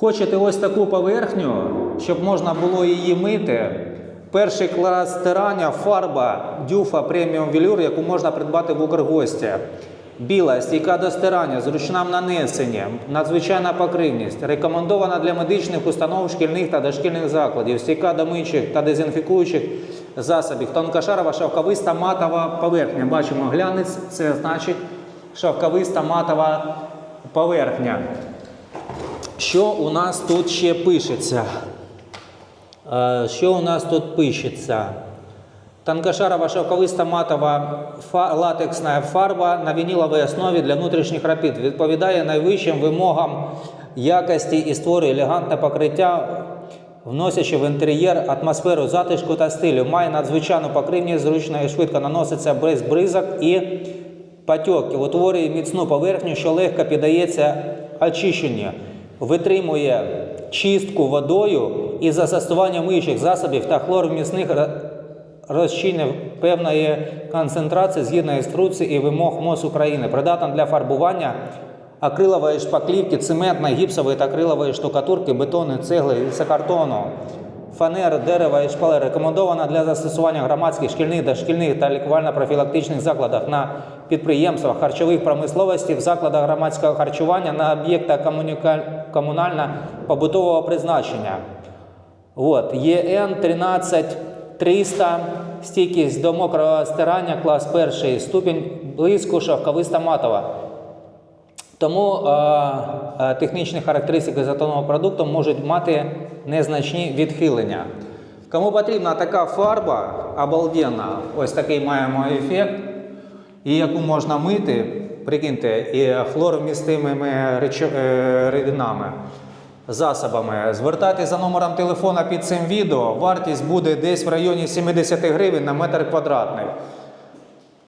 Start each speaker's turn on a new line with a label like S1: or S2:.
S1: Хочете ось таку поверхню, щоб можна було її мити. Перший клас стирання, фарба дюфа преміум велюр, яку можна придбати в Укргості. Біла, стійка до стирання, зручна в нанесенні, надзвичайна покривність, рекомендована для медичних установ шкільних та дошкільних закладів, стійка до миючих та дезінфікуючих засобів, тонкошарова шовковиста матова поверхня. Бачимо глянець, це значить шовковиста матова поверхня. Що у нас тут ще пишеться? Е, Що у нас тут пишеться? Тонкошарова шовковиста матова латексна фарба на вініловій основі для внутрішніх робіт відповідає найвищим вимогам якості і створює елегантне покриття, вносячи в інтер'єр атмосферу затишку та стилю. Має надзвичайну покривність, зручно і швидко наноситься без бризок і патьоків, утворює міцну поверхню, що легко піддається очищенню, витримує чистку водою і застосування миючих засобів та хлоромісних ро- розчинів певної концентрації згідно інструкції і вимог МОЗ України, придатна для фарбування акрилової шпаклівки, цементної, гіпсової та акрилової штукатурки, бетону, цегли, лісокартону, фанери, дерева і шпалери. Рекомендована для застосування громадських, шкільних, дошкільних та лікувально-профілактичних закладах на підприємствах харчових промисловості, в закладах громадського харчування на об'єктах комунально-побутового призначення. От, ЄН 13300, стійкість до мокрого стирання, клас перший, ступінь близько, шовковиста матова. Тому е, е, технічні характеристики затонного продукту можуть мати незначні відхилення. Кому потрібна така фарба обалденна, ось такий маємо ефект, і яку можна мити, прикиньте, і хлоромістимими речо- е, рідинами, засобами. Звертайтеся за номером телефона під цим відео. Вартість буде десь в районі 70 гривень на метр квадратний.